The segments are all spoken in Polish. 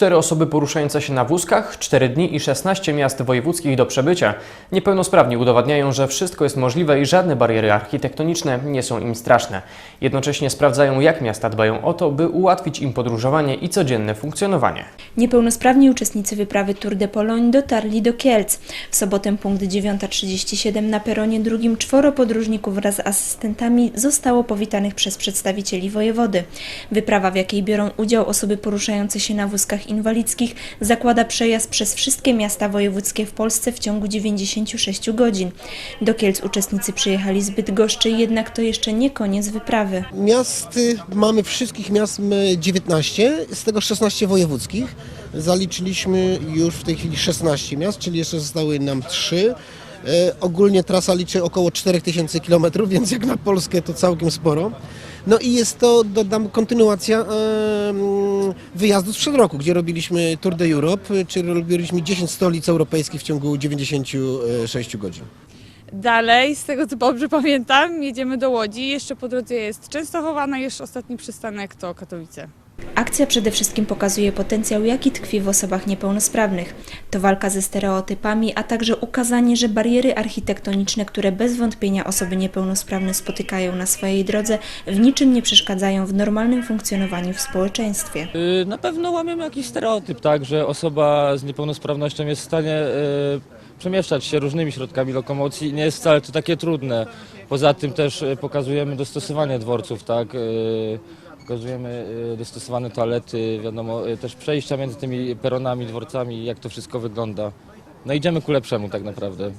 Cztery osoby poruszające się na wózkach, 4 dni i 16 miast wojewódzkich do przebycia. Niepełnosprawni udowadniają, że wszystko jest możliwe i żadne bariery architektoniczne nie są im straszne. Jednocześnie sprawdzają, jak miasta dbają o to, by ułatwić im podróżowanie i codzienne funkcjonowanie. Niepełnosprawni uczestnicy wyprawy Tour de Pologne dotarli do Kielc. W sobotę punkt 9.37 na peronie drugim czworo podróżników wraz z asystentami zostało powitanych przez przedstawicieli wojewody. Wyprawa, w jakiej biorą udział osoby poruszające się na wózkach inwalidzkich, zakłada przejazd przez wszystkie miasta wojewódzkie w Polsce w ciągu 96 godzin. Do Kielc uczestnicy przyjechali z Bydgoszczy, jednak to jeszcze nie koniec wyprawy. Miast mamy wszystkich miast m, 19, z tego 16 wojewódzkich. Zaliczyliśmy już w tej chwili 16 miast, czyli jeszcze zostały nam 3. E, ogólnie trasa liczy około 4000 km, więc jak na Polskę to całkiem sporo. No i jest to, dodam, kontynuacja e, wyjazdu sprzed roku, gdzie robiliśmy Tour de Europe, czyli robiliśmy 10 stolic europejskich w ciągu 96 godzin. Dalej, z tego co dobrze pamiętam, jedziemy do Łodzi. Jeszcze po drodze jest Częstochowa, no i jeszcze ostatni przystanek to Katowice. Akcja przede wszystkim pokazuje potencjał, jaki tkwi w osobach niepełnosprawnych. To walka ze stereotypami, a także ukazanie, że bariery architektoniczne, które bez wątpienia osoby niepełnosprawne spotykają na swojej drodze, w niczym nie przeszkadzają w normalnym funkcjonowaniu w społeczeństwie. Y, Na pewno łamiemy jakiś stereotyp, tak, że osoba z niepełnosprawnością jest w stanie y, przemieszczać się różnymi środkami lokomocji. Nie jest wcale to takie trudne. Poza tym też y, pokazujemy dostosowanie dworców, tak. Pokazujemy y, dostosowane toalety, wiadomo, y, też przejścia między tymi peronami, dworcami, jak to wszystko wygląda. No idziemy ku lepszemu tak naprawdę.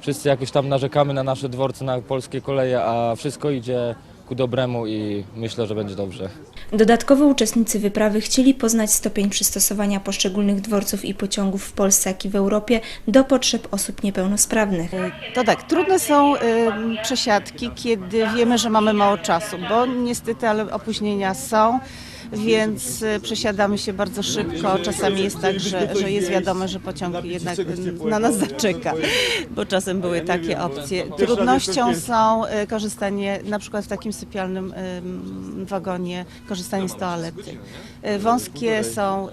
Wszyscy jakoś tam narzekamy na nasze dworce, na polskie koleje, a wszystko idzie ku dobremu i myślę, że będzie dobrze. Dodatkowo uczestnicy wyprawy chcieli poznać stopień przystosowania poszczególnych dworców i pociągów w Polsce, jak i w Europie do potrzeb osób niepełnosprawnych. To tak, trudne są y, przesiadki, kiedy wiemy, że mamy mało czasu, bo niestety, ale opóźnienia są, więc y, przesiadamy się bardzo szybko. Czasami jest tak, że, że jest wiadomo, że pociąg jednak na nas zaczeka, bo czasem były takie opcje. Trudnością są korzystanie na przykład w takim sypialnym wagonie, korzystanie z toalety. Y, Wąskie są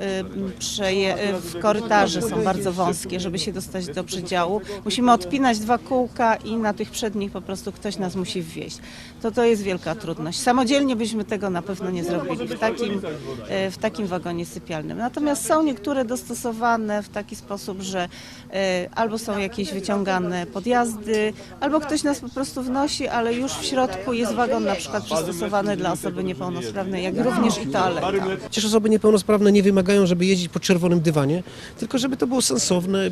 przeje, y, w korytarze są bardzo wąskie, żeby się dostać do przedziału. Musimy odpinać dwa kółka i na tych przednich po prostu ktoś nas musi wwieźć. To to jest wielka trudność. Samodzielnie byśmy tego na pewno nie zrobili w takim, e, w takim wagonie sypialnym. Natomiast są niektóre dostosowane w taki sposób, że e, albo są jakieś wyciągane podjazdy, albo ktoś nas po prostu wnosi, ale już w środku jest wagon na przykład przystosowany dla osoby niepełnosprawnej, jak również i toaleta. Przecież osoby niepełnosprawne nie wymagają, żeby jeździć po czerwonym dywanie, tylko żeby to było sensowne,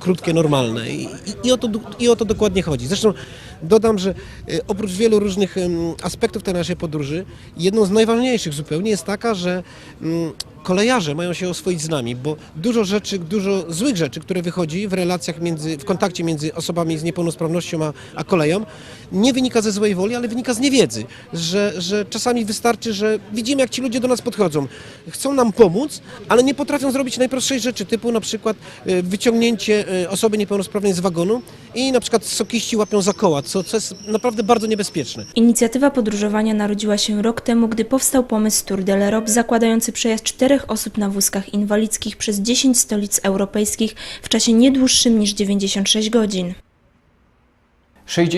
krótkie, normalne. I, i, o, to, I o to dokładnie chodzi. Zresztą dodam, że e, oprócz wielu różnych aspektów tej naszej podróży, jedną z najważniejszych zupełnie jest taka, że kolejarze mają się oswoić z nami, bo dużo rzeczy, dużo złych rzeczy, które wychodzi w relacjach między, w kontakcie między osobami z niepełnosprawnością a, a koleją, nie wynika ze złej woli, ale wynika z niewiedzy, że, że czasami wystarczy, że widzimy jak ci ludzie do nas podchodzą, chcą nam pomóc, ale nie potrafią zrobić najprostszej rzeczy, typu na przykład e, wyciągnięcie e, osoby niepełnosprawnej z wagonu i na przykład sokiści łapią za koła, co, co jest naprawdę bardzo niebezpieczne. Inicjatywa podróżowania narodziła się rok temu, gdy powstał pomysł Tour de l'Europe zakładający przejazd czterech osób na wózkach inwalidzkich przez 10 stolic europejskich w czasie nie dłuższym niż 96 godzin. 60